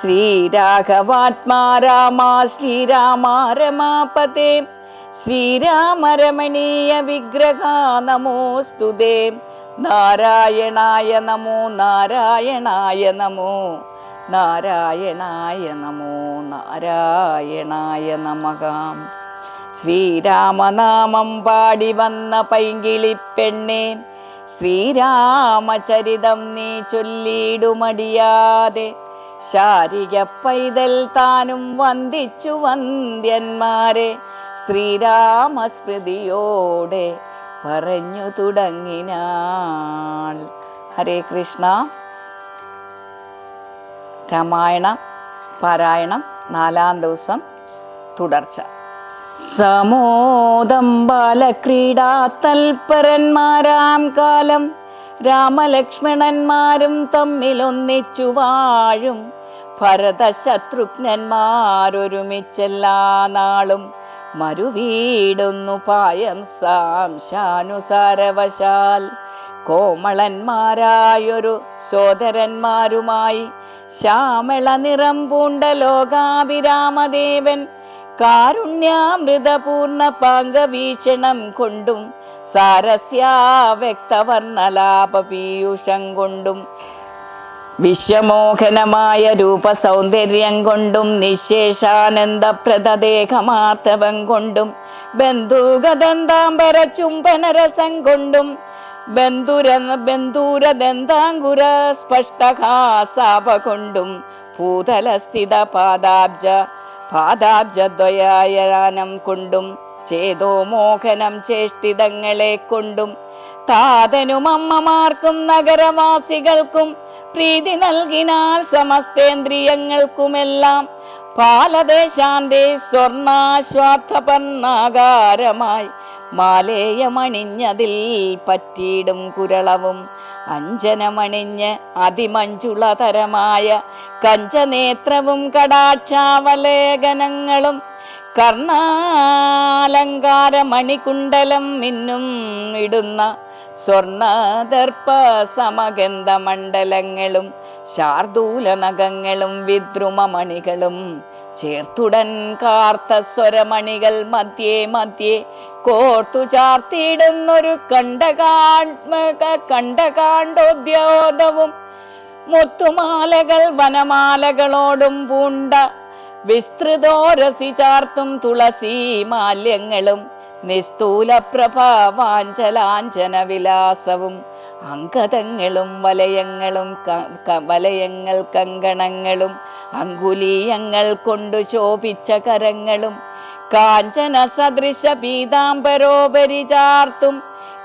ശ്രീരാഘവാത്മാ രാമ ശ്രീരാമ രമാപതേ. ശ്രീരാമ രമണീയ വിഗ്രഹ നമോസ്തുതേ നാരായണായ നമോ നാരായണായ നമോ. നാരായണായ നമോ നാരായണായ നമകാം. ശ്രീരാമനാമം പാടി വന്ന പൈങ്കിളിപ്പെണ്ണേ ശ്രീരാമചരിതം നീ ചൊല്ലിടുമടിയാതെ. ശാരിക പൈതൽ താനും വന്ദിച്ചു വന്ദ്യന്മാരെ. ശ്രീരാമസ്മൃതിയോടെ പറഞ്ഞു തുടങ്ങിനാൾ. ഹരേ കൃഷ്ണ. രാമായണ പാരായണം നാലാം ദിവസം തുടർച്ച. സമോദം ബാലക്രീഡാ തൽപരന്മാരാം കാലം. രാമലക്ഷ്മണന്മാരും തമ്മിലൊന്നിച്ചു വാഴും. ഭരതശത്രുഘ്നന്മാരൊരുമിച്ചെല്ലാ നാളും മരുവീടുന്നു പായം സാംശാനുസാരവശാൽ. കോമളന്മാരായൊരു സോദരന്മാരുമായി ശ്യാമള നിറം പൂണ്ട ലോകാഭിരാമദേവൻ കാരുണ്യാമൃതപൂർണ പാങ്കവീക്ഷണം കൊണ്ടും സാരസ്യാവ്യക്തവർണലാപ പീയൂഷം കൊണ്ടും വിശ്വമോഹനമായ രൂപസൗന്ദര്യം കൊണ്ടും നിശേഷാനന്ദപ്രദദേഹമാർത്തവം കൊണ്ടും ബന്ധുഗദന്താംബര ചുംബനരസം കൊണ്ടും ബന്ധുര ബന്ധൂരദന്താങ്കുര സ്പഷ്ടഹാസാപ കൊണ്ടും ഭൂതലസ്ഥിത പാദാബ്ജ പാദാബ്ജദ്വയായനം കൊണ്ടും ചേതോ മോഹനം ചേഷ്ടിതങ്ങളെ കൊണ്ടും താതനും അമ്മമാർക്കും നഗരവാസികൾക്കും പ്രീതി നൽകിനാൽ സമസ്തേന്ദ്രിയങ്ങൾക്കുമെല്ലാം പാലദേശാന്തേ സ്വർണാശ്വാർത്ഥപർണാകാരമായി മാലേയമണിഞ്ഞതിൽ പറ്റിയിടും കുരളവും അഞ്ജനമണിഞ്ഞ് അതിമഞ്ചുളതരമായ കഞ്ചനേത്രവും കടാക്ഷാവലേഖനങ്ങളും കർണാലങ്കാര മണികുണ്ടലം മിന്നും ഇടുന്ന സ്വർണദർപ്പ സമഗന്ധ മണ്ഡലങ്ങളും ശാർദൂല നഖങ്ങളും വിദ്രുമമണികളും ചേർത്തുടൻ കാർത്ത സ്വരമണികൾ മധ്യേ മധ്യേ കോർത്തു ചാർത്തിയിടുന്നൊരു കണ്ടകാത്മക കണ്ടകാണ്ടോദ്യോതവും മുത്തുമാലകൾ വനമാലകളോടും പൂണ്ട വിസ്തൃതോരസി ചാർത്തും തുളസി മാല്യങ്ങളും നിസ്തൂല പ്രഭാവാഞ്ചലാഞ്ചന വിലാസവും അങ്കതങ്ങളും വലയങ്ങളും വലയങ്ങൾ കങ്കണങ്ങളും അങ്കുലീയങ്ങൾ കൊണ്ടു ശോഭിച്ച കരങ്ങളും കാഞ്ചന സദൃശ പീതാംബരോപരി ചാർത്തും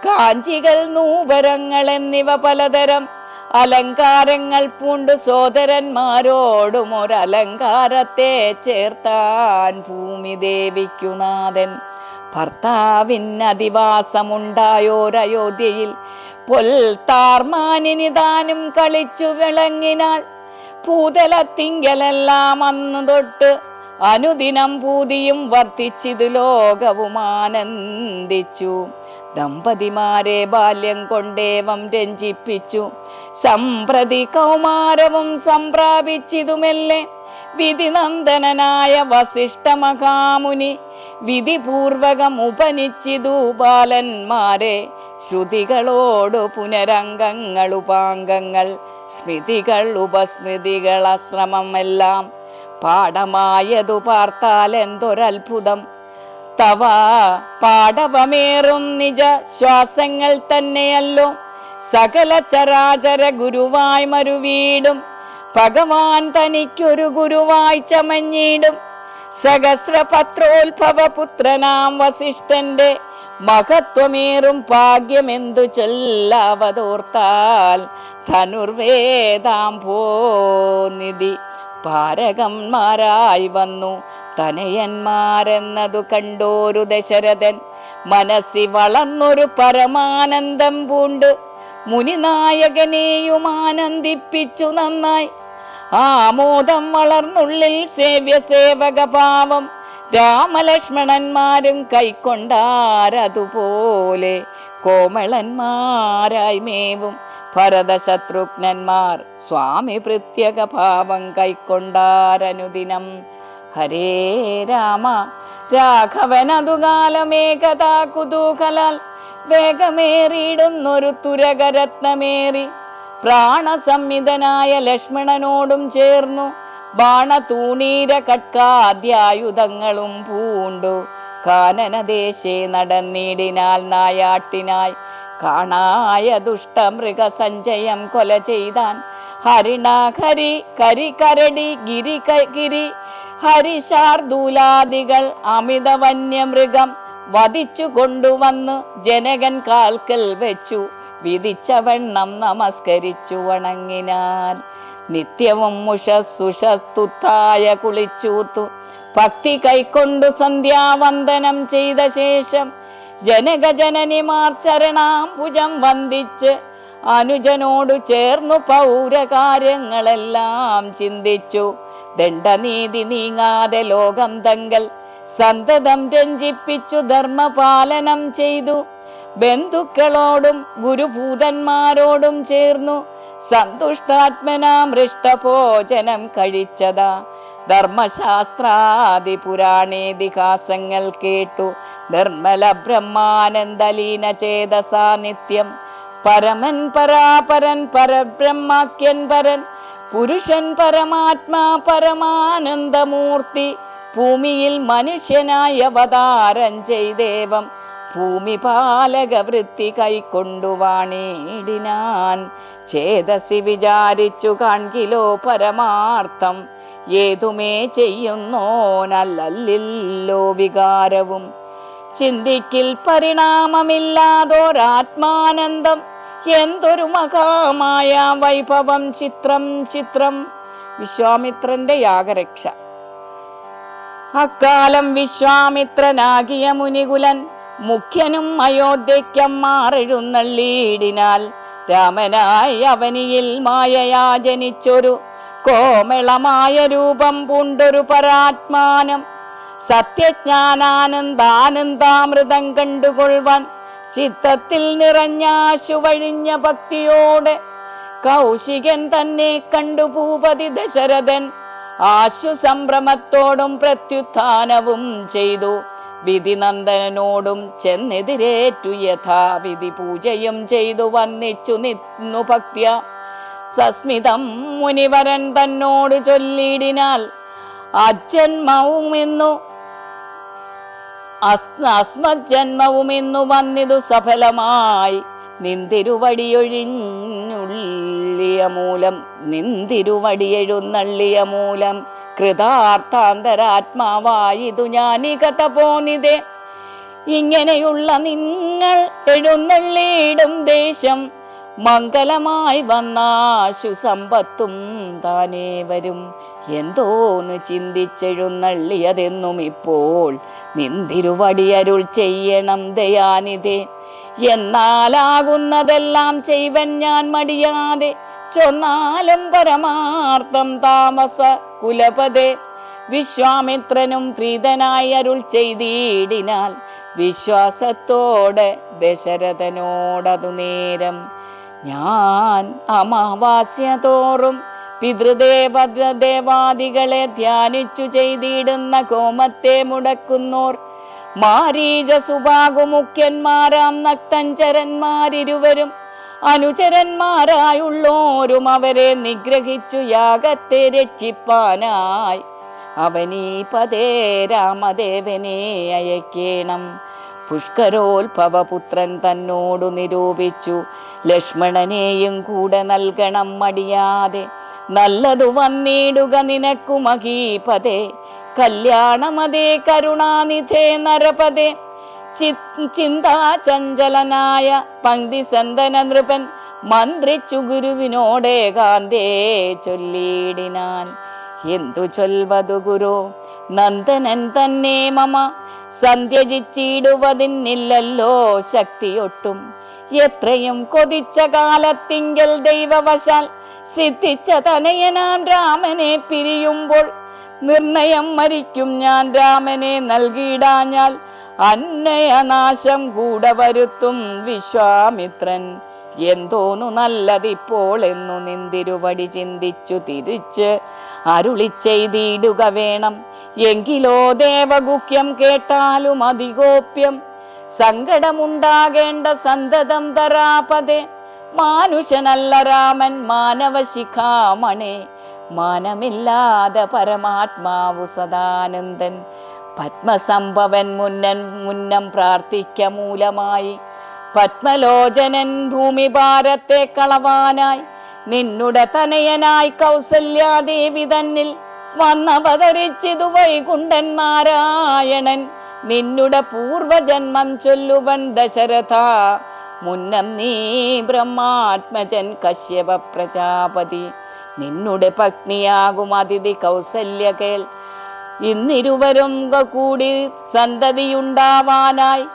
കാഞ്ചികൾ നൂപരങ്ങൾ എന്നിവ പലതരം അലങ്കാരങ്ങൾ പൂണ്ടു സോദരന്മാരോടും ഒരലങ്കാരത്തെ ചേർത്താൻ ഭൂമി ദേവിക്കുനാഥൻ ഭർത്താവിനധിവാസമുണ്ടായോരയോധ്യയിൽ പൊൽത്താർമാനിനി താനും കളിച്ചു വിളങ്ങിനാൾ. പൂതലത്തിങ്കലെല്ലാം അന്ന് തൊട്ട് അനുദിനം പൂതിയും വർദ്ധിച്ചിത് ലോകവും ആനന്ദിച്ചു. ദമ്പതിമാരെ ബാല്യം കൊണ്ടേവം രഞ്ജിപ്പിച്ചു. സംപ്രതി കൗമാരവും സംപ്രാപിച്ചിതുമെല്ലെ വിധിനന്ദനായ വസിഷ്ഠ മഹാമുനി വിധിപൂർവകം ഉപനിച്ചിതു ബാലന്മാരെ. ശ്രുതികളോടു പുനരംഗങ്ങൾ ഉപാംഗങ്ങൾ സ്മൃതികൾ ഉപസ്മൃതികൾ അശ്രമമെല്ലാം പാഠമായതു പാർത്താൽ എന്തൊരത്ഭുതം. തവ പാടവമേറും നിജ ശ്വാസങ്ങൾ തന്നെയല്ലോ. സകല ചരാചര ഗുരുവായി മരുവീടും. ഭഗവാൻ തനിക്കൊരു ഗുരുവായി ചമഞ്ഞിടും. സഹസ്രപത്രോത്ഭവ പുത്രനാം വസിഷ്ഠന്റെ മഹത്വമേറും ഭാഗ്യമെന്തു ചൊല്ലാവതോർത്താൽ ധനുർവേദാം പോനിധി പാരകന്മാരായി വന്നു തനയന്മാരെന്നതു കണ്ടോരു ദശരഥൻ. മനസ്സി വളർന്നൊരു പരമാനന്ദം പൂണ്ട്. മുനിനായകനെയും ആനന്ദിപ്പിച്ചു നന്നായി. ആമോദം വളർന്നുള്ളിൽ സേവ്യ സേവക ഭാവം രാമലക്ഷ്മണന്മാരും കൈക്കൊണ്ടാരതുപോലെ കോമളന്മാരായി മേവും ഭരതശത്രുഘ്നന്മാർ സ്വാമി പ്രത്യേക ഭാവം കൈക്കൊണ്ടാരനുദിനം. ഹരേ രാമ. രാഘവനതുകാലമേകഥാ കുതൂഹലാൽ വേഗമേറിയിടുന്നൊരു തുരകരത്നമേറി പ്രാണസംഹിതനായ ലക്ഷ്മണനോടും ചേർന്നു ബാണതൂണീര കട്കാദ്യായുധങ്ങളും പൂണ്ടു. കാനനദേശേ നടന്നീടിനാൽ നായാട്ടിനായി കാണായ ദുഷ്ടമൃഗസഞ്ചയം കൊല ചെയ്താൻ ഹരിണ ഹരി കരി കരടി ഗിരി ഗിരി ഹരിശാർദൂലാദികൾ അമിത വന്യമൃഗം വധിച്ചു കൊണ്ടുവന്ന് ജനകൻ കാൽക്കൽ വെച്ചു. വിധിച്ച വണ്ണം നമസ്കരിച്ചു വണങ്ങിനാൽ. നിത്യവും മുഷസ്സുഷത്തുത്തായ കുളിച്ചൂത്തു. ഭക്തി കൈക്കൊണ്ടു സന്ധ്യാവന്ദനം ചെയ്ത ശേഷം ജനകജനനിമാർ ചരണാംബുജം വന്ദിച്ച് അനുജനോടു ചേർന്നു പൗരകാര്യങ്ങളെല്ലാം ചിന്തിച്ചു. ദണ്ഡനീതി നീങ്ങാതെ ലോകം തങ്കൽ സന്തതം രഞ്ജിപ്പിച്ചു ധർമ്മപാലനം ചെയ്തു. ബന്ധുക്കളോടും ഗുരുഭൂതന്മാരോടും ചേർന്നു സന്തുഷ്ടാത്മനാം ഹൃഷ്ടഭോജനം കഴിച്ചതാ. ധർമ്മശാസ്ത്രാദി പുരാണേതിഹാസങ്ങൾ കേട്ടു. നിർമ്മല ബ്രഹ്മാനന്ദലീന ചേതസാ നിത്യം പരമൻ പരാപരൻ പരബ്രഹ്മാക്യൻ പരൻ. പുരുഷൻ പരമാത്മാ പരമാനന്ദമൂർത്തി. ഭൂമിയിൽ മനുഷ്യനായി അവതാരം ചെയ്ദേവം ഭൂമി പാലക വൃത്തി കൈക്കൊണ്ടു വാണേടിനാൻ. ചേതസി വിചാരിച്ചു കാൺകിലോ പരമാർത്ഥം. ഏതുമേ ചെയ്യുന്നോനല്ലല്ലോ വികാരവും. ചിന്തിക്കിൽ പരിണാമമില്ലാതൊരാത്മാനന്ദം. എന്തൊരു മഹാമായ വൈഭവം ചിത്രം ചിത്രം. വിശ്വാമിത്രന്റെ യാഗരക്ഷ. അക്കാലം വിശ്വാമിത്രനാകിയ മുനികുലൻ. മുഖ്യനും അയോധ്യയ്ക്കം മാറെഴുന്നള്ളീടിനാൽ രാമനായി അവനിയിൽ മായയാ ജനിച്ചൊരു കോമളമായ രൂപം പൂണ്ടൊരു പരാത്മാനം. സത്യജ്ഞാനാനന്ദാനന്ദാമൃതം കണ്ടുകൊള്ളുവാൻ ചിത്തത്തിൽ നിറഞ്ഞാശു വഴിഞ്ഞ ഭക്തിയോടെ കൗശികൻ തന്നെ കണ്ടു ഭൂപതി ദശരഥൻ ആശു സംഭ്രമത്തോടും പ്രത്യുത്ഥാനവും ചെയ്തു. വിധിനന്ദനോടും ചെന്നെതിരേറ്റു യഥാവിധി പൂജയും ചെയ്തു വന്നിച്ചു നിന്നു ഭക്തിയ. സസ്മിതം മുനിവരൻ തന്നോട് ചൊല്ലിയിടിനാൽ അജന്മവുമെന്നു അസ്മജ്ജന്മവും ഇന്നു വന്നിതു സഫലമായി. നിന്തിരുവടിയൊഴിഞ്ഞുള്ളിയ മൂലം നിന്തിരുവടിയെഴുന്നള്ളിയ മൂലം കൃതാർത്ഥാന്തരാത്മാവായിതു കഥ പോന്നിതേ. ഇങ്ങനെയുള്ള നിങ്ങൾ എഴുന്നള്ളിയിടും ദേശം മംഗലമായി വന്നാശു സമ്പത്തും താനേ വരും. എന്തോന്ന് ചിന്തിച്ചെഴുന്നള്ളിയതെന്നും ഇപ്പോൾ നിന്തിരുവടിയരുൾ ചെയ്യണം ദയാനിധേ. എന്നാലാകുന്നതെല്ലാം ചെയ്വൻ ഞാൻ മടിയാതെ ചൊന്നാലും പരമാർത്ഥം താമസ കുലപതേ വിശ്വാമിത്രനും പ്രീതനായി അരുൾ ചെയ്തിടിനാൽ വിശ്വാസത്തോടെ ദശരഥനോടതു നേരം. ഞാൻ അമാവാസ്യ തോറും പിതൃദേവ ദേവാദികളെ ധ്യാനിച്ചു ചെയ്തിടുന്ന കോമത്തെ മുടക്കുന്നോർ മാരീജ സുഭാഗു നക്തഞ്ചരന്മാരിരുവരും അനുചരന്മാരായുള്ളോരും അവരെ നിഗ്രഹിച്ചു യാഗത്തെ രക്ഷിപ്പാനായി. അവനീ പതേ രാമദേവനെ അയക്കേണം. പുഷ്കരോത്ഭവപുത്രൻ തന്നോടു നിരൂപിച്ചു ലക്ഷ്മണനെയും കൂടെ നൽകണം മടിയാതെ. നല്ലതു വന്നിടുക നിനക്കു മഹീപതേ കല്യാണമതേ കരുണാനിധേ നരപതേ ചിന്താചഞ്ചലനായ പങ്ക്തി സന്തന നൃപൻ മന്ത്രിച്ചു ഗുരുവിനോടേകാന്തേ ചൊല്ലിയിടിനാൻ. എന്തു ചൊൽവതു ഗുരു? നന്ദനൻ തന്നെ മമ. സന്ധ്യജിച്ചിടുവതിന്നില്ലല്ലോ ശക്തിയൊട്ടും. എത്രയും കൊതിച്ച കാലത്തിങ്കൽ ദൈവവശാൽ സിദ്ധിച്ച തനയനാം രാമനെ പിരിയുമ്പോൾ നിർണയം മരിക്കും ഞാൻ രാമനെ നൽകിയിടാഞ്ഞാൽ അന്നയനാശം കൂടെ വരുത്തും വിശ്വാമിത്രൻ. എന്തോന്നു നല്ലതിപ്പോൾ എന്നു നിന്തിരുവടി ചിന്തിച്ചു തിരിച്ച് അരുളി ചെയ്തിടുക വേണം. എങ്കിലോ ദേവഗുഖ്യം കേട്ടാലും അതിഗോപ്യം. സങ്കടമുണ്ടാകേണ്ട സന്തതം തരാപതേ. മാനുഷനല്ല രാമൻ മാനവശിഖാമണേ. മാനമില്ലാതെ പരമാത്മാവു സദാനന്ദൻ. പത്മസംഭവൻ മുന്നൻ മുന്നം പ്രാർത്ഥിക്ക മൂലമായി. പത്മലോചനൻ ഭൂമിഭാരത്തെ കളവാനായി. നിന്നുടെ തനയനായി കൗസല്യാദേവി തന്നിൽ വന്നവതരിച്ചിതു വൈകുണ്ഠൻ നാരായണൻ. നിന്നുടെ പൂർവജന്മം ചൊല്ലുവൻ ദശരഥ. മുന്നം നീ ബ്രഹ്മാത്മജൻ കശ്യപ പ്രജാപതി നിന്നുടെ പത്നിയാകും അതിഥി കൗസല്യ കേൾ. ഇന്നിരുവരും കൂടി സന്തതിയുണ്ടാവാനായി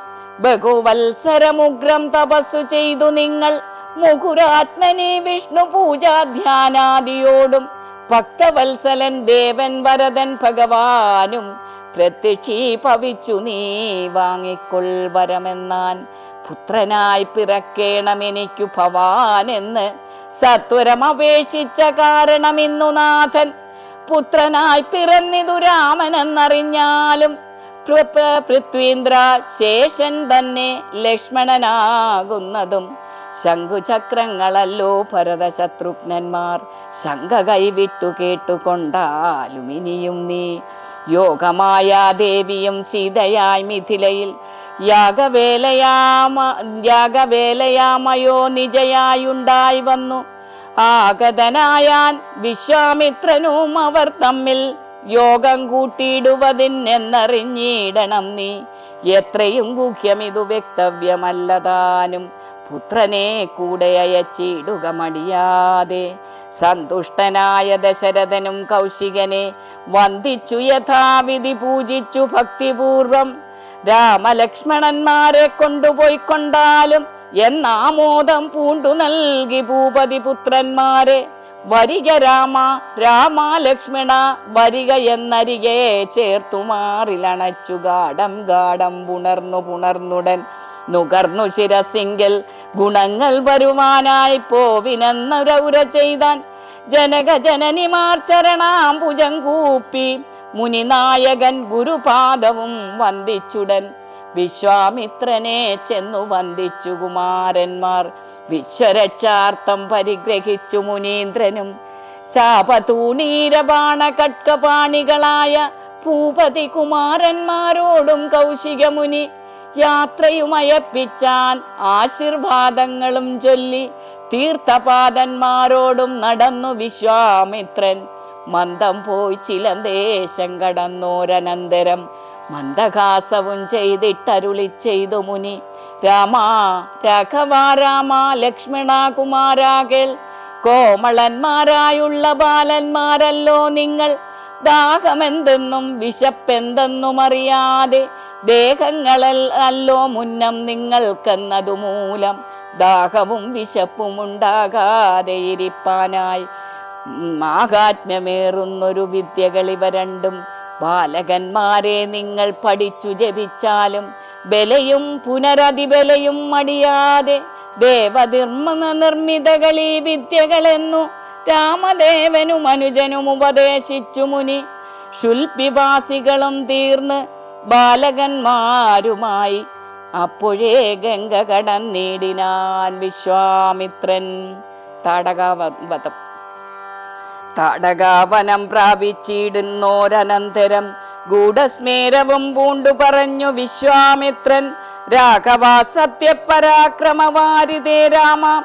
ബഹുവത്സരമുഗ്രം തപസ്സു ചെയ്തു നിങ്ങൾ. മുഹുരാത്മനെ വിഷ്ണു പൂജാധ്യാനാദിയോടും ഭക്തവത്സലൻ ദേവൻ വരദൻ ഭഗവാനും പ്രത്യക്ഷീഭവിച്ചു നീ വാങ്ങിക്കൊൾ വരമെന്നാൻ. പുത്രനായി പിറക്കേണമെനിക്കു ഭവാൻ എന്ന് സത്വരം അപേക്ഷിച്ച കാരണം ഇന്നു നാഥൻ പുത്രനായി പിറന്നിതു രാമനെന്നറിഞ്ഞാലും പൃഥ്വീന്ദ്ര ശേഷൻ തന്നെ ലക്ഷ്മണനാകുന്നതും ശംഖുചക്രങ്ങളല്ലോ ഭരതശത്രുഘ്നന്മാർ ശങ്ക കൈവിട്ടു കേട്ടുകൊണ്ടാലും ഇനിയും നീ യോഗമായ ദേവിയും സീതയായി മിഥിലയിൽ യാഗവേലയാമ യാഗവേലയാമയോ നിജയായുണ്ടായി വന്നു. ആഗതനായാൻ വിശ്വാമിത്രനും അവർ തമ്മിൽ യോഗം കൂട്ടിയിടുവതിനെന്നറിഞ്ഞിടണം നീ. എത്രയും ഗുഹ്യമിതു വ്യക്തവ്യമല്ലതാനും പുത്രനെ കൂടെ അയച്ചിടുക മടിയാതെ. സന്തുഷ്ടനായ ദശരഥനും കൗശികനെ വന്ദിച്ചു യഥാവിധി പൂജിച്ചു ഭക്തിപൂർവം. രാമലക്ഷ്മണന്മാരെ കൊണ്ടുപോയി കൊണ്ടാലും എന്നാമോദം പൂണ്ടു നൽകി ഭൂപതി പുത്രന്മാരെ. വരിക രാമ രാമ ലക്ഷ്മണ വരിക എന്നരികെ ചേർത്തു മാറിലണച്ചു ഗാഠം ഗാഠം പുണർന്നു പുണർന്നുടൻ. നുകർന്നു ശിരസിങ്കൽ ഗുണങ്ങൾ വരുവാനായി പോവിനെന്നൗര ചെയ്താൻ. ജനക ജനനിമാർ ചരണാംബുജം കൂപ്പി. മുനിനായകൻ ഗുരുപാദവും വന്ദിച്ചുടൻ. വിശ്വാമിത്രനെ ചെന്നു വന്ദിച്ചു കുമാരന്മാർ. വിശ്വരക്ഷാർത്ഥം പരിഗ്രഹിച്ചു മുനീന്ദ്രനും. ചാപതൂണീരബാണ കട്കപാണികളായ ഭൂപതി കുമാരന്മാരോടും കൗശികമുനി യാത്രയുമയപ്പിച്ചാൻ ആശീർവാദങ്ങളും ചൊല്ലി തീർത്ഥപാദന്മാരോടും നടന്നു വിശ്വാമിത്രൻ. മന്ദം പോയി ചില ദേശം കടന്നോരനന്തരം. മന്ദഹാസവും ചെയ്തിട്ടരുളി ചെയ്തു മുനി. രാമാ രാഘവ രാമ ലക്ഷ്മണ കോമളന്മാരായുള്ള ബാലന്മാരല്ലോ നിങ്ങൾ. ദാഹമെന്തെന്നും വിശപ്പെന്തെന്നും അറിയാതെ ദേഹങ്ങളിൽ അല്ലോ മുന്നം നിങ്ങൾക്കെന്നതു മൂലം ദാഹവും വിശപ്പും ഉണ്ടാകാതെ ഇരിപ്പാനായി. മാഹാത്മ്യമേറുന്നൊരു വിദ്യകൾ ഇവ രണ്ടും ബാലകന്മാരെ നിങ്ങൾ പഠിച്ചു ജപിച്ചാലും ബലയും പുനരതിബലയും മടിയാതെ ദേവനിർമ്മ നിർമ്മിതകളി വിദ്യകളെന്നു രാമദേവനും അനുജനും ഉപദേശിച്ചു മുനി. ശുൽപിവാസികളും തീർന്ന് ബാലകന്മാരുമായി അപ്പോഴേ ഗംഗ കടന്നിടിനാൻ വിശ്വാമിത്രൻ താടകാവധം താടകാവനം പ്രാപിച്ചിടുന്നോരനന്തരം ഗൂഢസ്മേരവും പൂണ്ടു പറഞ്ഞു വിശ്വാമിത്രൻ. രാഘവ സത്യപരാക്രമവാരിതേ രാമ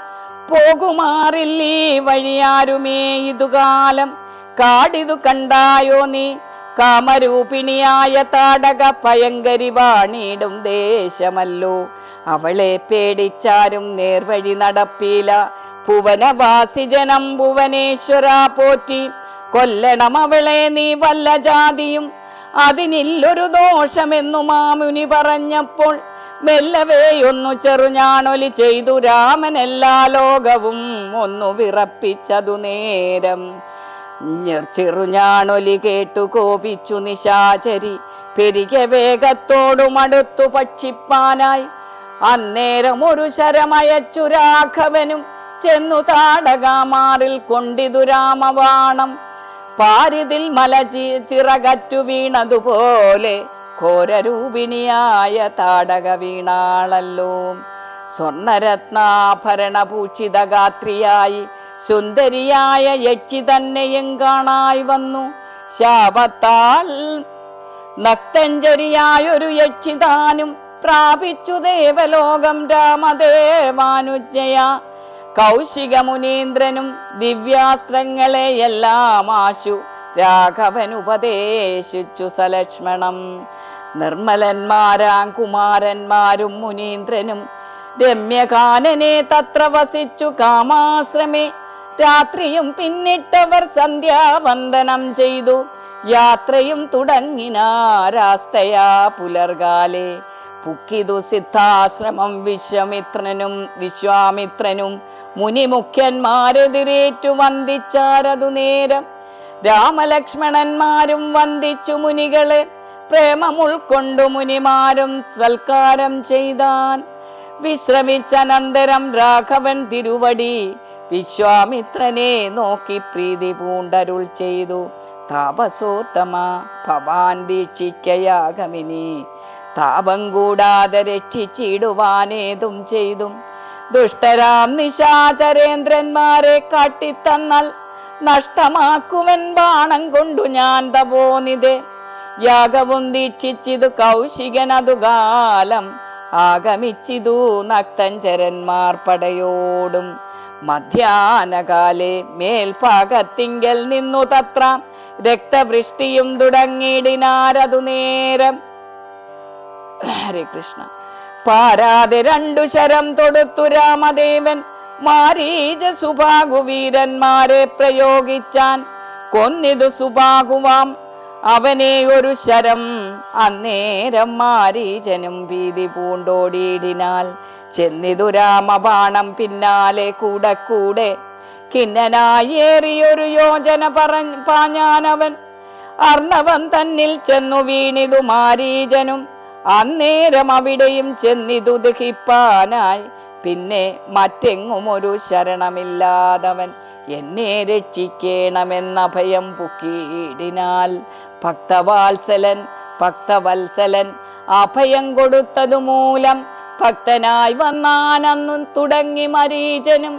പോകുമാറില്ലീ വഴിയാരുമേ ഇതുകാലം? കാടിതു കണ്ടായോ നീ? കാമരൂപിണിയായ താടക ഭയങ്കരി വാണിടും ദേശമല്ലോ. അവളെ പേടിച്ചാരും നേർവഴി നടപ്പീല. ഭുവനവാസി ജനം ഭുവനേശ്വര പോറ്റി കൊല്ലണം അവളെ നീ വല്ല ജാതിയും. അതിനില്ലൊരു ദോഷമെന്നു മാമുനി പറഞ്ഞപ്പോൾ മെല്ലവേയൊന്നു ചെറുഞാണൊലി ചെയ്തു. രാമനെല്ലാ ലോകവും ഒന്നു വിറപ്പിച്ചതു നേരം. ചെറുഞാണൊലി കേട്ടു കോപിച്ചു നിശാചരി. പെരികെ വേഗത്തോടും അടുത്തു പക്ഷിപ്പാനായി. അന്നേരം ഒരു ശരമയച്ചു രാഘവനും ചെന്നു താടകാമാറിൽ കൊണ്ടിതു രാമവാണം. പാരിതിൽ മല ചിറകറ്റു വീണതുപോലെ ഘോരരൂപിണിയായ താടക വീണാളല്ലോ സ്വർണരത്നാഭരണ പൂച്ചിതഗാത്രിയായി സുന്ദരിയായ യക്ഷി തന്നെയും കാണായി വന്നു. ശാപത്താൽ നക്തഞ്ചരിയായൊരു യക്ഷിതാനും പ്രാപിച്ചു ദേവലോകം രാമദേവാനുജ്ഞയ. കൗശിക മുനീന്ദ്രനും ദിവ്യാസ്ത്രങ്ങളെ എല്ലാം ആശു രാഘവൻ ഉപദേശിച്ചു സലക്ഷ്മണം. നിർമ്മലന്മാരാം കുമാരന്മാരും മുനീന്ദ്രനും രമ്യകാനനെ തത്ര വസിച്ചു കാമാശ്രമേ. രാത്രിയും പിന്നിട്ടവർ സന്ധ്യാവന്ദനം ചെയ്തു. യാത്രയും തുടങ്ങിനാരാസ്തയാ പുലർകാലെ. പുക്കിതു സിദ്ധാശ്രമം വിശ്വമിത്രനും വിശ്വാമിത്രനും മുനിമുഖ്യന്മാരെതിരേറ്റു വന്ദിച്ചാരതു നേരം. രാമലക്ഷ്മണന്മാരും വന്ദിച്ചു മുനികളെ. പ്രേമമുൾക്കൊണ്ടു മുനിമാരും സൽക്കാരം ചെയ്താൻ. വിശ്രമിച്ചനന്തരം രാഘവൻ തിരുവടി. വിശ്വാമിത്രനെ നോക്കി പ്രീതി പൂണ്ടരുൾ ചെയ്തു. താപസോത്തമ ഭവാൻ ദീക്ഷിക്കയാഗമിനി താപം കൂടാതെ രക്ഷിച്ചിടുവാനേതും ചെയ്തും. ദുഷ്ടരാം നിശാചരേന്ദ്രന്മാരെ കാട്ടിത്തന്നാൽ നഷ്ടമാക്കുവൻ ബാണം കൊണ്ടു ഞാൻ തപോനിതേ യാഗവും ദീക്ഷിച്ചിതു കൗശികനതു കാലം ആഗമിച്ചിതു നക്തഞ്ചരന്മാർ പടയോടും. മധ്യാനകാലെ മേൽഭാഗത്തിങ്കൽ നിന്നു തത്ര രക്തവൃഷ്ടിയും തുടങ്ങിയിടിനാരതു നേരം. ഹരേ കൃഷ്ണ. പാരാതെ രണ്ടു ശരം തൊടുത്തു രാമദേവൻ. മാരീജ സുഭാഗു വീരന്മാരെ പ്രയോഗിച്ചാൻ കൊന്നിതു സുഭാഗുവാം അവനെ ഒരു ശരം അന്നേരം മാരീജനും ഭീതി പൂണ്ടോടിയിടിനാൽ. ചെന്നിതു രാമബാണം പിന്നാലെ കൂടെ കൂടെ കിന്നനായേറിയൊരു യോജന പറ പാഞ്ഞാനവൻ. അർണവൻ തന്നിൽ ചെന്നു വീണിതു മാരീജനും. അന്നേരം അവിടെയും ചെന്നിതു ദഹിപ്പാനായി. പിന്നെ മറ്റെങ്ങും ഒരു ശരണമില്ലാതവൻ എന്നെ രക്ഷിക്കണമെന്ന ഭയം പുക്കിയിടിനാൽ. ഭക്തവാത്സലൻ ഭക്തവത്സലൻ അഭയം കൊടുത്തതു മൂലം ഭക്തനായി വന്നാനന്നും തുടങ്ങി മരീചനും.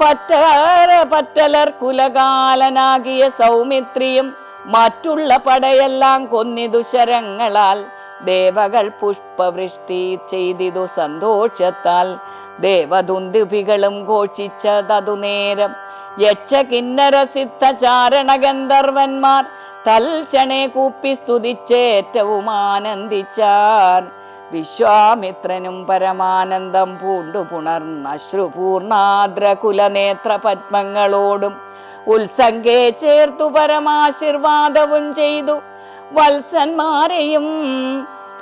പറ്റാറ പറ്റലർ കുലകാലനാകിയ സൗമിത്രിയും മറ്റുള്ള പടയെല്ലാം കൊന്നിതു ശരങ്ങളാൽ. ദേവകൾ പുഷ്പവൃഷ്ടി ചെയ്തിതു സന്തോഷത്താൽ. ദേവദുന്ദുഭികളും ഘോഷിച്ചതതു നേരം. യക്ഷ കിന്നര സിദ്ധ ചാരണ ഗന്ധർവന്മാർ തൽക്ഷണേ കൂപ്പി സ്തുതിച്ചേറ്റവും ആനന്ദിച്ചാൻ വിശ്വാമിത്രനും പരമാനന്ദം പൂണ്ടു പുണർന്നശ്രുപൂർണാദ്ര കുലനേത്ര പത്മങ്ങളോടും ഉത്സംഗേ ചേർത്തു പരമാശീർവാദവും ചെയ്തു. വത്സന്മാരെയും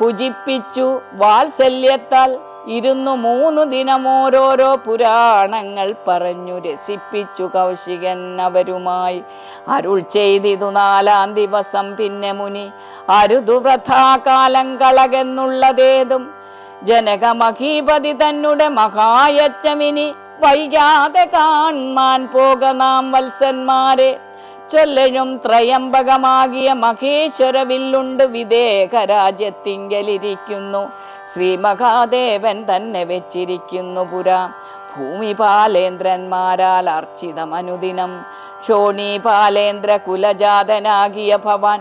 ഭുജിപ്പിച്ചു വാത്സല്യത്താൽ ഇരുന്നു മൂന്നു ദിനം ഓരോരോ പുരാണങ്ങൾ പറഞ്ഞു രസിപ്പിച്ചു കൗശികൻ അവരുമായി. അരുൾ ചെയ്തിതു നാലാം ദിവസം പിന്നെ മുനി അരുതു വ്രഥാകാലം കളകെന്നുള്ളതേതും. ജനകമഹീപതി തന്നെ മഹായച്ചമിനി വൈകാതെ കാൺമാൻ പോക നാം വത്സന്മാരെ. ചൊല്ലഴും ത്രയംബകമാകിയ മഹേശ്വരവില്ലുണ്ട് വിദേഹ രാജ്യത്തിങ്കലിരിക്കുന്നു ശ്രീ മഹാദേവൻ തന്നെ വെച്ചിരിക്കുന്നു പുര. ഭൂമിപാലേന്ദ്രന്മാരാൽ അർച്ചിതമനുദിനം. ക്ഷോണീപാലേന്ദ്ര കുലജാതനാകിയ ഭവാൻ.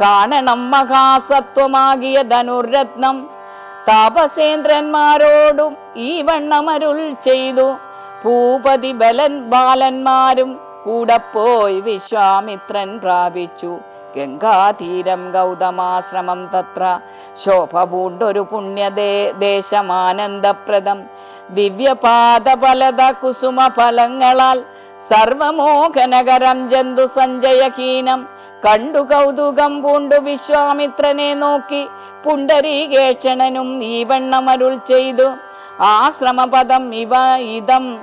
കാണണം മഹാസത്വമാകിയ ധനുരത്നം താപസേന്ദ്രന്മാരോടും ഈ വണ്ണമരുൾ ചെയ്തു. ഭൂപതി ബലൻ ബാലന്മാരും കൂടെ പോയി വിശ്വാമിത്രൻ പ്രാപിച്ചു. ഗംഗാതീരം ഗൗതമാശ്രമം തത്ര. ശോഭ പൂണ്ടൊരു പുണ്യദേ ദേശമാനന്ദപ്രദം. ദിവ്യപാദഫലത കുസുമ ഫലങ്ങളാൽ സർവമോഹനകരം ജന്തു സഞ്ജയഹീനം കണ്ടു കൗതുകം പൂണ്ടു വിശ്വാമിത്രനെ നോക്കി. പുണ്ടരീകേക്ഷണനും ഈ വണ്ണമരുൾ ചെയ്തു. ആശ്രമപദം ഇവ ഇതം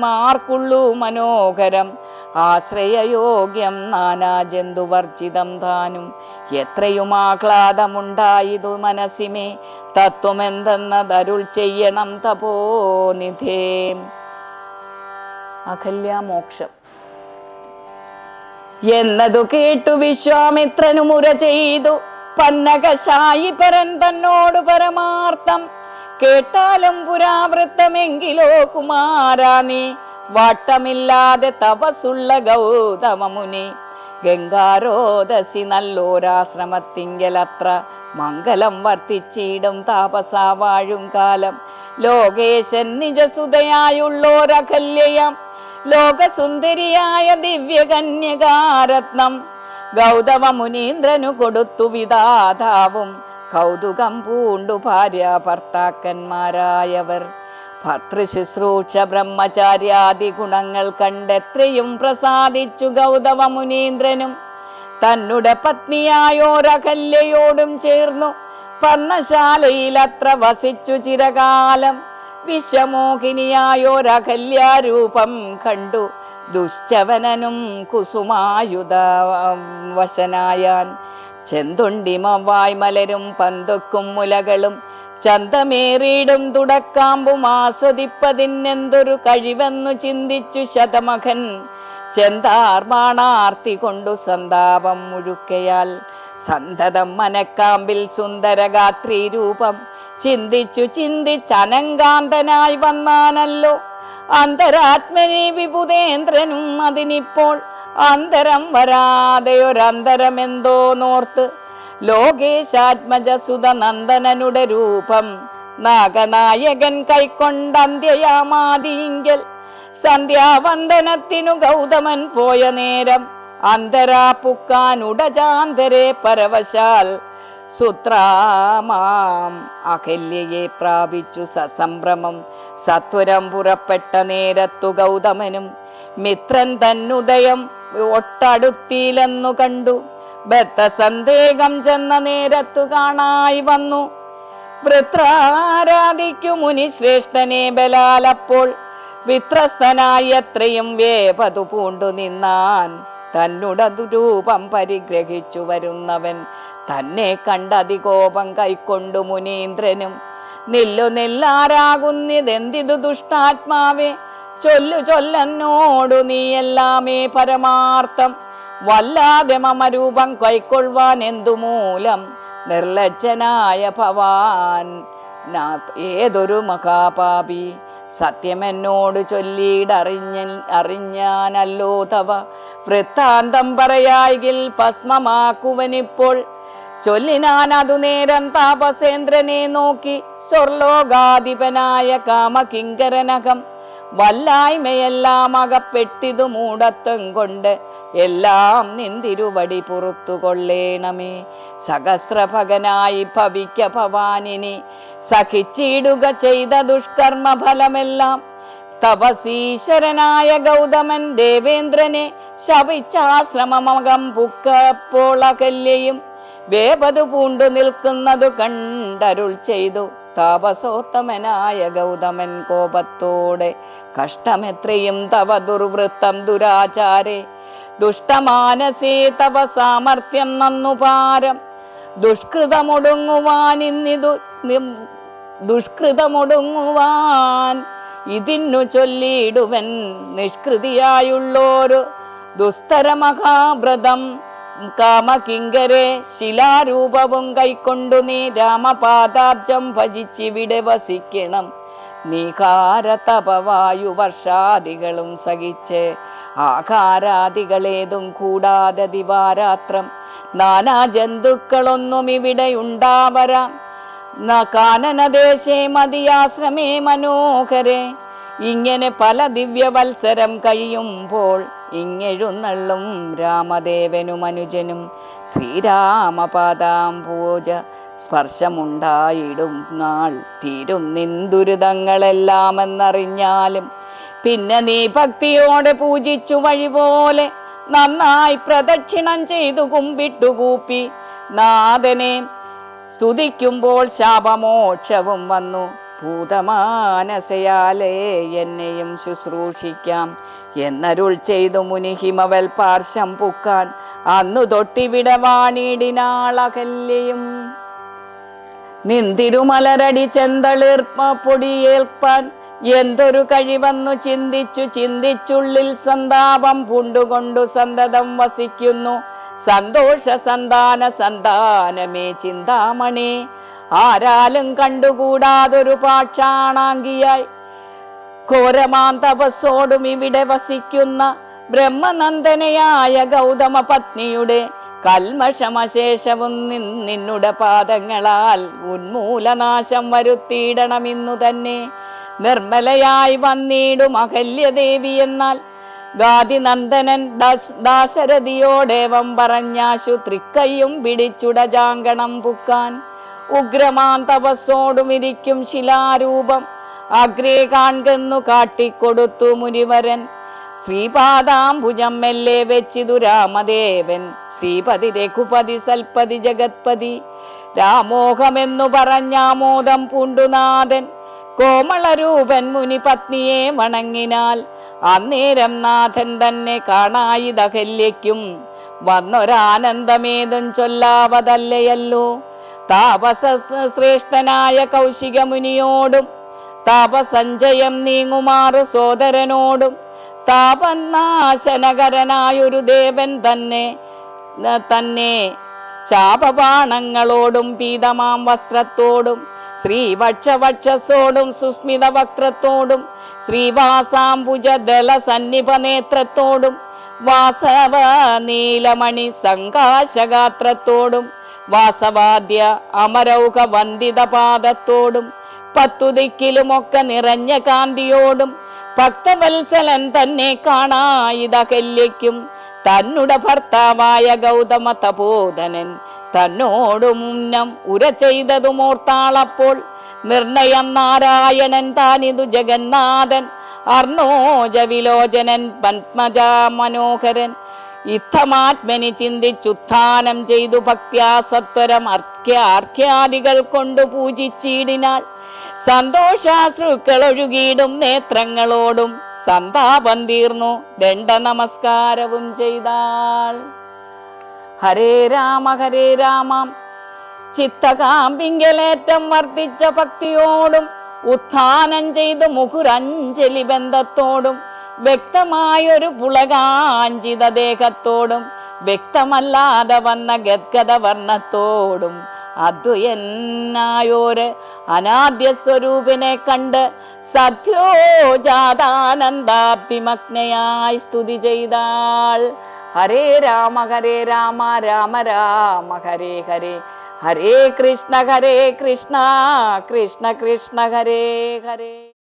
മാർക്കുള്ളു മനോഹരം. ആശ്രയയോഗ്യം നാനാജന്തുവർജിതം താനും. എത്രയും ആഹ്ലാദമുണ്ടായതു മനസ്സിമേ തത്വമെന്തെന്നതരുൾ ചെയ്യണം തപോനിധേ അഖല്യാമോക്ഷം എന്നതു കേട്ടു വിശ്വാമിത്രനു മുര ചെയ്തു. പന്നകശായി പരൻ തന്നോട് പരമാർത്ഥം. കേട്ടാലും പുരാവൃത്തമെങ്കിലോ കുമാരാ നീ. വാട്ടമില്ലാതെ തപസ്സുള്ള ഗൗതമമുനി. ഗംഗാരോദസി നല്ലോരാശ്രമത്തിങ്കലത്ര. മംഗലം വർത്തിച്ചിടും താപസാവാഴും കാലം. ലോകേശൻ നിജസുതയായുള്ളോരകല്യം ലോകസുന്ദരിയായ ദിവ്യകന്യകാരത്നം. ഗൗതമ മുനീന്ദ്രനു കൊടുത്തു വിധാതാവും കൗതുകം പൂണ്ടു ഭാര്യ ഭർത്താക്കന്മാരായവർ. ഭർത്തൃശുശ്രൂഷ ബ്രഹ്മചാര്യാദി ഗുണങ്ങൾ കണ്ടെത്രയും പ്രസാദിച്ചു ഗൗതമ മുനീന്ദ്രനും തന്നുടെ പത്നിയായോരകല്യയോടും ചേർന്നു പർണശാലയിൽ അത്ര വസിച്ചു ചിരകാലം. വിശ്വമോഹിനിയായോരകല്യാരൂപം കണ്ടു. ദുശ്ചവനനും കുസുമായുധ വശനായാൻ ചെന്തുണ്ടിമവായ് മലരും പന്തൊക്കും മുലകളും ചന്തമേറിയിടും തുടക്കാമ്പും ആസ്വദിപ്പതിനെന്തൊരു കഴിവെന്നു ചിന്തിച്ചു ശതമകൻ ചെന്താർമാണാർത്തി കൊണ്ടു സന്താപം മുഴുക്കയാൽ സന്തതം മനക്കാമ്പിൽ സുന്ദരഗാത്രി രൂപം. ചിന്തിച്ചു ചിന്തിച്ചനങ്കാന്തനായി വന്നാനല്ലോ. അന്തരാത്മനി വിഭുതേന്ദ്രനും അതിനിപ്പോൾ അന്തരം വരാതെയൊരന്തരമെന്തോ നോർത്ത് ലോകേശാത്മജസുത നന്ദനനുടെ രൂപം നാഗനായകൻ കൈക്കൊണ്ടന്ത്യയാമാതിങ്കൽ സന്ധ്യാവന്ദനത്തിനു ഗൗതമൻ പോയ നേരം അന്തരാ അന്തരാപ്പുക്കാനുടജാന്തരെ പരവശാൽ സുത്രാമാം അഹല്യയെ പ്രാപിച്ചു സസംഭ്രമം സത്വരം പുറപ്പെട്ട നേരത്തു ഗൗതമനും മിത്രൻ തന്നുദയം ഒട്ടടുത്തിയിലെന്നു കണ്ടു. ബദ്ധസന്ദേഹം ചെന്ന നേരത്തു കാണായി വന്നു. വൃത്രാരാധിക്കു മുനിശ്രേഷ്ഠനെ ബലാലപ്പോൾ വിത്രസ്തനായി എത്രയും വേപതു പൂണ്ടു നിന്നാൻ തന്നുടതു രൂപം പരിഗ്രഹിച്ചു വരുന്നവൻ തന്നെ കണ്ടതി കോപം കൈക്കൊണ്ടു മുനീന്ദ്രനും. നില്ലു നില്ലാരാകുന്നിതെന്തിതു ദുഷ്ടാത്മാവേ? ചൊല്ലു ചൊല്ലന്നോടു നീ എല്ലാമേ പരമാർത്ഥം. വല്ലാതെ മമരൂപം കൈക്കൊള്ളുവാൻ എന്തു മൂലം നിർലജ്ജനായ ഭവാൻ. ഏതൊരു മഹാപാപി. സത്യമെന്നോട് ചൊല്ലിയിടറിഞ്ഞ അറിഞ്ഞാനല്ലോ തവ. വൃത്താന്തം പറയായിൽ ഭസ്മമാക്കുവനിപ്പോൾ. ചൊല്ലിനാൻ അതു നേരം താപസേന്ദ്രനെ നോക്കി സ്വർലോകാധിപനായ കാമകിങ്കരനകം. വല്ലായ്മയെല്ലാം അകപ്പെട്ടിതു മൂടത്തും കൊണ്ട് എല്ലാം നിന്തിരുവടി പുറത്തു കൊള്ളേണമേ. സഹസ്രഭകനായി ഭവിക്ക ഭവാനിനി സഹിച്ചിടുക ചെയ്ത ദുഷ്കർമ്മ ഫലമെല്ലാം തപസീശ്വരനായ ഗൗതമൻ ദേവേന്ദ്രനെ ശപിച്ചാശ്രമമകം പുക്കപ്പോളകല്യയും വേപതു പൂണ്ടു നിൽക്കുന്നതു കണ്ടരുൾ ചെയ്തു. താപസോത്തമനായ ഗൗതമൻ കോപത്തോടെ കഷ്ടമെത്രയും തവ ദുർവൃത്തം ദുരാചാരേ. ദുഷ്ടമാനസേ തവ സാമർത്ഥ്യം നന്നുപാരം ദുഷ്കൃതമൊടുങ്ങുവാനിന്നിതു ദുഷ്കൃതമൊടുങ്ങുവാൻ ഇതിന്നു ചൊല്ലിയിടുവൻ നിഷ്കൃതിയായുള്ളോരു ദുസ്തര മഹാവ്രതം. കാമകിങ്കരെ ശിലാരൂപവും കൈക്കൊണ്ടു നീ രാമപാദാബ്ജം ഭജിച്ചിവിടെ വസിക്കണം. നീകാര തപവായു വർഷാദികളും സഹിച്ച് ആകാരാദികളേതും കൂടാതെ ദിവാരാത്രം. നാനാ ജന്തുക്കളൊന്നും ഇവിടെ ഉണ്ടാവരാം. കാനനദേശേ മതിയാശ്രമേ മനോഹരെ. ഇങ്ങനെ പല ദിവ്യവത്സരം കഴിയുമ്പോൾ ഇങ്ങെഴുന്നള്ളും രാമദേവനും അനുജനും. ശ്രീരാമപാദാം പൂജ സ്പർശമുണ്ടായിടും നാൾ തീരും നിന്ദുരിതങ്ങളെല്ലാമെന്നറിഞ്ഞാലും പിന്നെ നീ ഭക്തിയോടെ പൂജിച്ചു വഴിപോലെ നന്നായി പ്രദക്ഷിണം ചെയ്തു കുമ്പിട്ടുകൂപ്പി. നാഥനെ സ്തുതിക്കുമ്പോൾ ശാപമോക്ഷവും വന്നു. ഭൂതമാനസയാലേ എന്നെയും ശുശ്രൂഷിക്കാം. എന്നരുൾ ചെയ്തു മുനി ഹിമവൽ പാർശ്വം പുക്കാൻ. അന്നു തൊട്ടിവിടെ വാണിടിനാളകല്യയും. നിന്തിരുമലരടി ചെന്തളിർപ്പ പൊടിയേൽപ്പാൻ. എന്തൊരു കഴിവന്നു ചിന്തിച്ചു ചിന്തിച്ചുള്ളിൽ സന്താപം പൂണ്ടുകൊണ്ടു സന്തതം വസിക്കുന്നു. സന്തോഷ സന്താന സന്താനമേ ചിന്താമണി. ആരാലും കണ്ടുകൂടാതൊരു പാക്ഷാണാങ്കിയായി ഘോരമാം തപസ്സോടും ഇവിടെ വസിക്കുന്ന ബ്രഹ്മനന്ദനയായ ഗൗതമ പത്നിയുടെ കൽമഷമശേഷവും നിന്നുടെ പാദങ്ങളാൽ ഉന്മൂലനാശം വരുത്തിയിടണമെന്നു തന്നെ. നിർമ്മലയായി വന്നിടും അഹല്യദേവി എന്നാൽ ഗാദിനന്ദനൻ ദാശരഥിയോടേവം പറഞ്ഞാശു തൃക്കൈയും പിടിച്ചുടജാങ്കണം പുക്കാൻ. ഉഗ്രമാം ഇരിക്കും ശിലാരൂപം. അഗ്രേ കാൺകെന്നു കാട്ടിക്കൊടുത്തു മുനിവരൻ. ശ്രീപാദാംബുജം മെല്ലെ വെച്ചിതു രാമദേവൻ. ശ്രീപതി രഘുപതി സൽപതി ജഗത്പതി. രാമോഹമെന്നു പറഞ്ഞാമോദം പൂണ്ടുനാഥൻ കോമളരൂപൻ മുനി പത്നിയെ വണങ്ങിനാൽ. അന്നേരം നാഥൻ തന്നെ കാണായി ദഹല്യയ്ക്കും വന്നൊരാനന്ദമേതും ചൊല്ലാവതല്ലയല്ലോ. താപസ ശ്രേഷ്ഠനായ കൗശിക മുനിയോടും താപസഞ്ചയം നീങ്ങുമാറു സോദരനോടും താപനാശനകരനായൊരു ദേവൻ തന്നെ തന്നെ ചാപബാണങ്ങളോടും പീതമാം വസ്ത്രത്തോടും ശ്രീവക്ഷവക്ഷസോടും സുസ്മിത വക്രത്തോടും ശ്രീവാസാംബുജ ദള സന്നിഭ നേത്രത്തോടും വാസവ നീലമണി സംകാശഗാത്രത്തോടും വാസവാദ്യ അമരൗക വന്ദിത പാദത്തോടും പത്തു ദിക്കിലുമൊക്കെ നിറഞ്ഞ കാന്തിയോടും ഭക്തവത്സലൻ തന്നെ കാണായിതകല്യയ്ക്കും തന്നുടെ ഭർത്താവായ ഗൗതമ തപോധനൻ തന്നോടു മുന്നം ഉര ചെയ്തതുമോർത്താളപ്പോൾ നിർണയം നാരായണൻ താനിതു ജഗന്നാഥൻ അർണോജ വിലോചനൻ പത്മജാ മനോഹരൻ ഇത്തമാത്മനി ചിന്തിച്ചുത്ഥാനം ചെയ്തു ഭക്ത്യാ സത്വരം പൂജിച്ചിടിനാൽ കൊണ്ട് പൂജിച്ചിടിനാൾ സന്തോഷാശ്രുക്കൾ ഒഴുകിയിടും നേത്രങ്ങളോടും സന്താപം തീർന്നു ദണ്ഡ നമസ്കാരവും ചെയ്താൽ ഹരേ രാമ ഹരേ രാമം. ചിത്തകാമ്പിങ്കലേറ്റം വർദ്ധിച്ച ഭക്തിയോടും ഉത്ഥാനം ചെയ്തു മുഹുരഞ്ജലി ബന്ധത്തോടും വ്യക്തമായൊരു പുളകാഞ്ചിത ദേഹത്തോടും വ്യക്തമല്ലാതെ വന്ന ഗദ്ഗത വർണത്തോടും അദ്വയനായോര് അനാദ്യ സ്വരൂപിനെ കണ്ട് സത്യോജാതാനന്ദാബ്ദിമഗ്നയായി സ്തുതി ചെയ്താൾ. ഹരേ രാമ ഹരേ രാമ രാമ രാമ ഹരേ ഹരേ. ഹരേ കൃഷ്ണ ഹരേ കൃഷ്ണ കൃഷ്ണ കൃഷ്ണ ഹരേ ഹരേ.